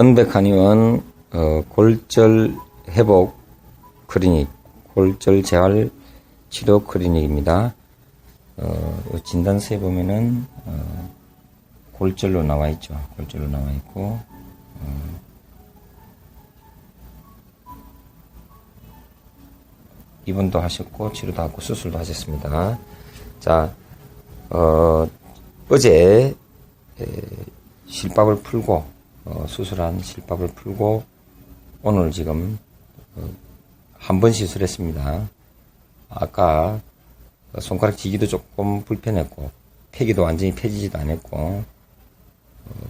은백한의원 어, 골절 회복 클리닉, 골절 재활 치료 클리닉입니다. 어, 요 진단서에 보면은 어, 골절로 나와 있죠. 골절로 나와 있고 어, 입원도 하셨고 치료도 하고 수술도 하셨습니다. 자, 어, 어제 에, 실밥을 풀고 어, 수술한 실밥을 풀고 오늘 지금 어, 한번 시술했습니다. 아까 손가락 쥐기도 조금 불편했고 폐기도 완전히 펴지지도 않았고 어,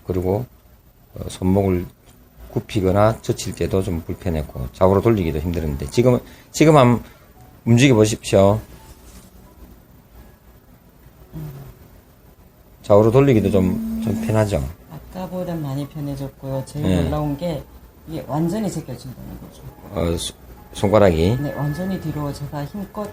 그리고 어, 손목을 굽히거나 젖힐 때도 좀 불편했고 좌우로 돌리기도 힘들었는데 지금 지금 한번 움직여 보십시오. 좌우로 돌리기도 좀, 좀 편하죠. 아까보다 많이 편해졌고요. 제일 네. 놀라운 게 이게 완전히 제껴진다는 거죠. 어, 수- 손가락이 네, 완전히 뒤로 제가 힘껏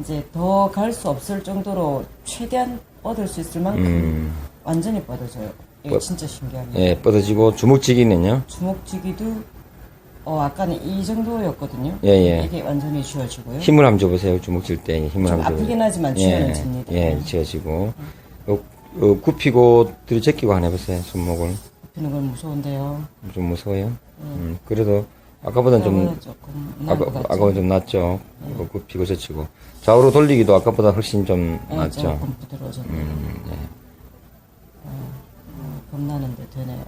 이제 더 갈 수 없을 정도로 최대한 뻗을 수 있을 만큼 음, 완전히 뻗어져요. 이게 뻗- 진짜 신기합니다. 예, 뻗어지고 주먹쥐기는요. 주먹쥐기도 어 아까는 이 정도였거든요. 예, 예. 이게 완전히 쥐어지고요. 힘을 한번 줘보세요. 주먹 질 때 힘을 좀 한번 줘보세요. 아프긴 하지만 쥐어는 집니다. 예, 쥐어지고 어, 어, 굽히고 들이제끼고 안 해보세요. 손목을 굽히는 건 무서운데요. 좀 무서워요. 음, 그래도 아까보다는 좀 조금 나을 아까 것 같죠. 아까보다 좀 낫죠. 어, 굽히고 젖히고 좌우로 돌리기도 아까보다 훨씬 좀 네, 낫죠. 조금 부드러워졌네요. 음, 네. 어, 겁나는데 되네요.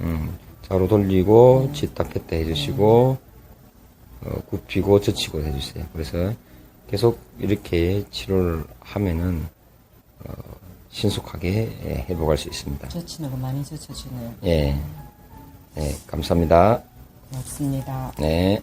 음, 좌우로 돌리고 짓다 폈다 해주시고 어, 굽히고 젖히고 해주세요. 그래서 계속 이렇게 치료를 하면은 어, 신속하게 예, 회복할 수 있습니다. 젖히는 거 많이 젖혀지네요. 예, 예, 감사합니다. 고맙습니다. 네.